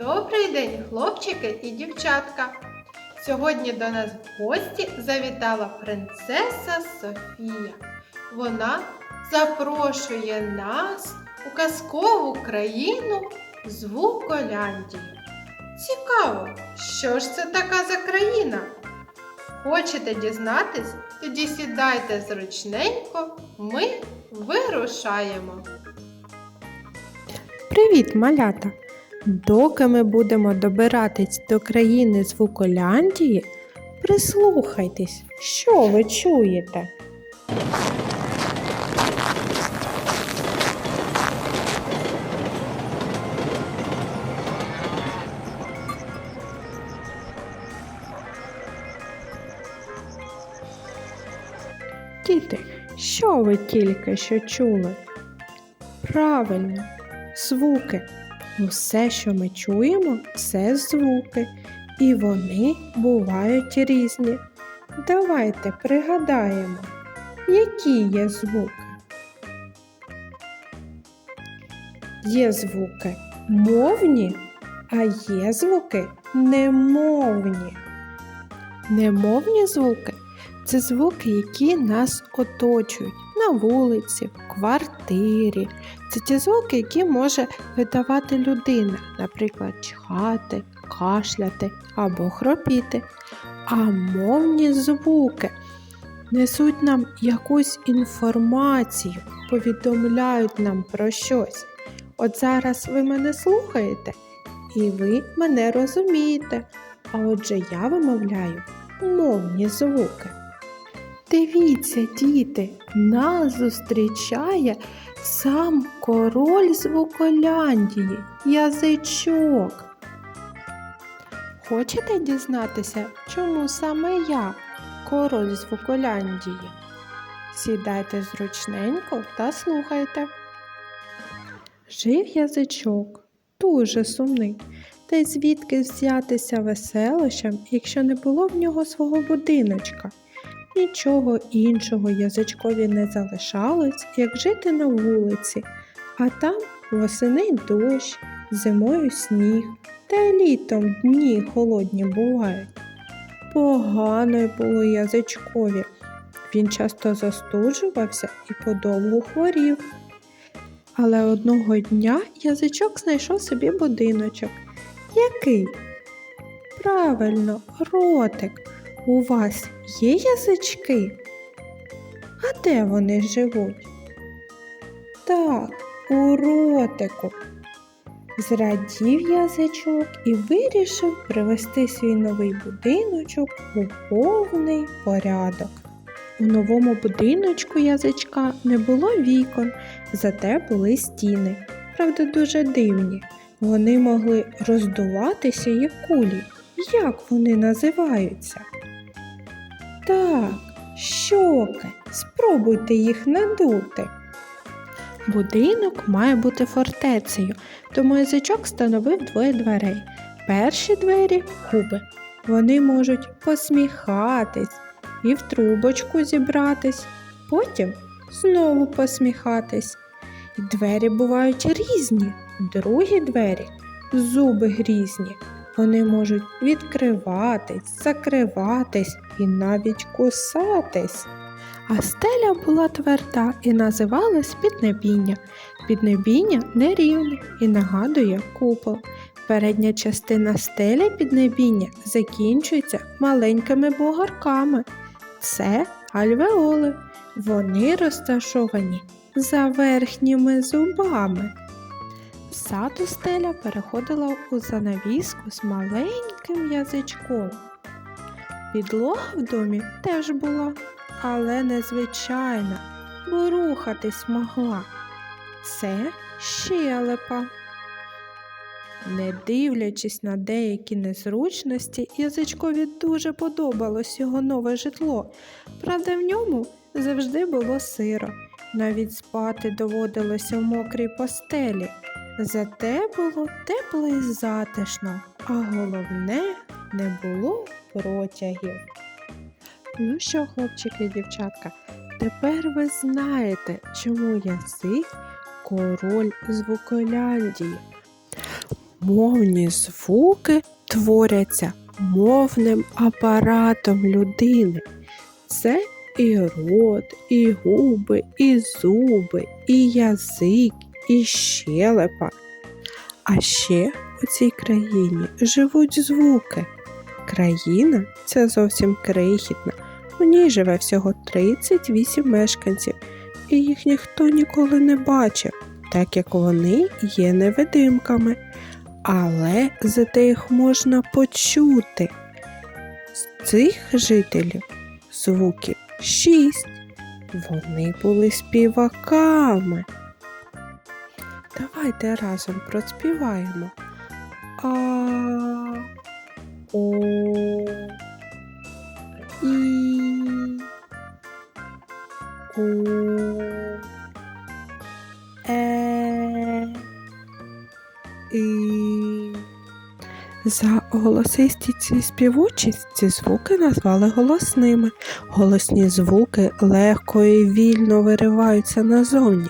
Добрий день, хлопчики і дівчатка! Сьогодні до нас в гості завітала принцеса Софія. Вона запрошує нас у казкову країну Звуколяндію. Цікаво, що ж це така за країна? Хочете дізнатись? Тоді сідайте зручненько, ми вирушаємо. Привіт, малята! Доки ми будемо добиратись до країни Звуколяндії, прислухайтесь, що ви чуєте. Діти, що ви тільки що чули? Правильно, звуки. Усе, що ми чуємо, це звуки, і вони бувають різні. Давайте пригадаємо, які є звуки. Є звуки мовні, а є звуки немовні. Немовні звуки це звуки, які нас оточують на вулиці, в квартирі. Це ті звуки, які може видавати людина, наприклад, чхати, кашляти або хропіти. А мовні звуки несуть нам якусь інформацію, повідомляють нам про щось. От зараз ви мене слухаєте, і ви мене розумієте. А отже, я вимовляю мовні звуки. Дивіться, діти, нас зустрічає сам король Звуколяндії, язичок. Хочете дізнатися, чому саме я король Звуколяндії? Сідайте зручненько та слухайте. Жив язичок, дуже сумний, та й звідки взятися веселощам, якщо не було в нього свого будиночка. Нічого іншого язичкові не залишалось, як жити на вулиці, а там восени дощ, зимою сніг, та й літом дні холодні бувають. Погано було язичкові. Він часто застуджувався і подовгу хворів. Але одного дня язичок знайшов собі будиночок. Який? Правильно, ротик. У вас є язички? А де вони живуть? Так, у ротику. Зрадів язичок і вирішив привести свій новий будиночок у повний порядок. У новому будиночку язичка не було вікон, зате були стіни, правда, дуже дивні. Вони могли роздуватися як кулі. Як вони називаються? Так, щоки. Спробуйте їх надути. Будинок має бути фортецею, тому язичок встановив двоє дверей. Перші двері губи. Вони можуть посміхатись і в трубочку зібратись, потім знову посміхатись. І двері бувають різні. Другі двері зуби грізні. Вони можуть відкриватись, закриватись і навіть кусатись. А стеля була тверда і називалась піднебіння. Піднебіння нерівне і нагадує купол. Передня частина стелі піднебіння закінчується маленькими бугорками. Це альвеоли. Вони розташовані за верхніми зубами. Ззаду стеля переходила у занавіску з маленьким язичком. Підлога в домі теж була, але незвичайна, бо рухатись могла. Це щелепа. Не дивлячись на деякі незручності, язичкові дуже подобалось його нове житло. Правда, в ньому завжди було сиро. Навіть спати доводилося в мокрій постелі. Зате було тепло і затишно, а головне не було протягів. Ну що, хлопчики і дівчатка, тепер ви знаєте, чому язик король звуколяндії. Мовні звуки творяться мовним апаратом людини. Це і рот, і губи, і зуби, і язик, і щелепа. А ще у цій країні живуть звуки. Країна це зовсім крихітна. У ній живе всього 38 мешканців, і їх ніхто ніколи не бачив, так як вони є невидимками. Але зате їх можна почути. З цих жителів звуків шість. Вони були співаками. Давайте разом проспіваємо. А, О, І, У, Е, І. За голосистість і співучість ці звуки назвали голосними. Голосні звуки легко і вільно вириваються назовні,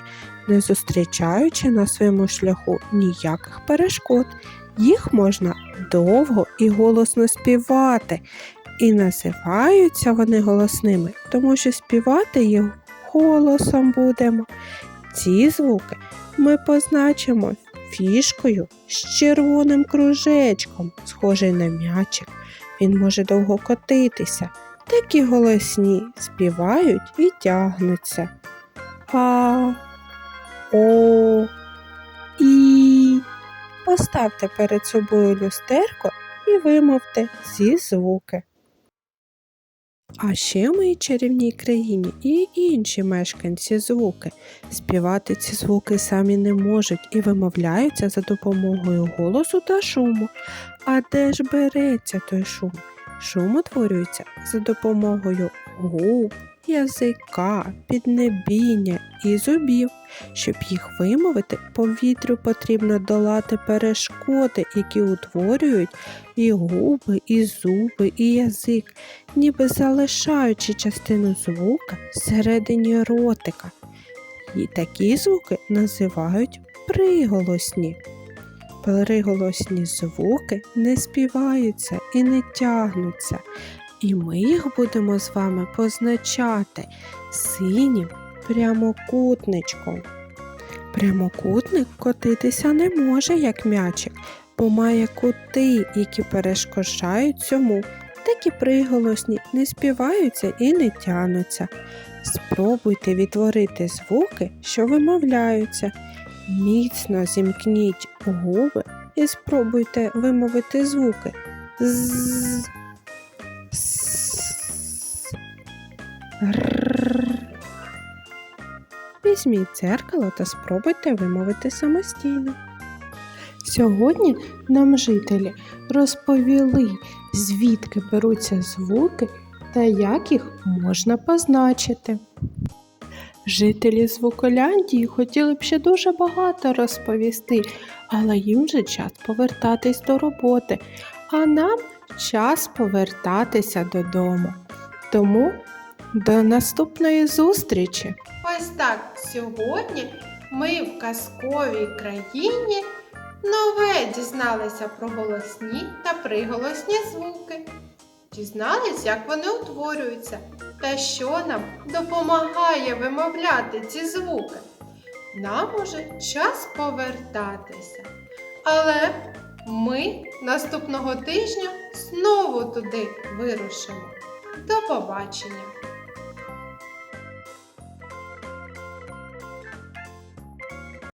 не зустрічаючи на своєму шляху ніяких перешкод. Їх можна довго і голосно співати, і називаються вони голосними, тому що співати їх голосом будемо. Ці звуки ми позначимо фішкою з червоним кружечком, схожий на м'ячик. Він може довго котитися. Такі голосні співають і тягнуться. А, О, І. Поставте перед собою люстерко і вимовте ці звуки. А ще в моїй чарівній країні і інші мешканці звуки. Співати ці звуки самі не можуть і вимовляються за допомогою голосу та шуму. А де ж береться той шум? Шум утворюється за допомогою губ, язика, піднебіння і зубів. Щоб їх вимовити, повітрю потрібно долати перешкоди, які утворюють і губи, і зуби, і язик, ніби залишаючи частину звука всередині ротика. І такі звуки називають приголосні. Приголосні звуки не співаються і не тягнуться, і ми їх будемо з вами позначати синім прямокутничком. Прямокутник котитися не може, як м'ячик, бо має кути, які перешкоджають цьому. Такі приголосні не співаються і не тянуться. Спробуйте відтворити звуки, що вимовляються. Міцно зімкніть губи і спробуйте вимовити звуки з, р. Візьміть дзеркало та спробуйте вимовити самостійно. Сьогодні нам жителі розповіли, звідки беруться звуки та як їх можна позначити. Жителі Звуколяндії хотіли б ще дуже багато розповісти, але їм вже час повертатись до роботи, а нам час повертатися додому. Тому до наступної зустрічі! Ось так сьогодні ми в казковій країні нове дізналися про голосні та приголосні звуки. Дізнались, як вони утворюються та що нам допомагає вимовляти ці звуки. Нам уже час повертатися. Але ми наступного тижня знову туди вирушимо. До побачення!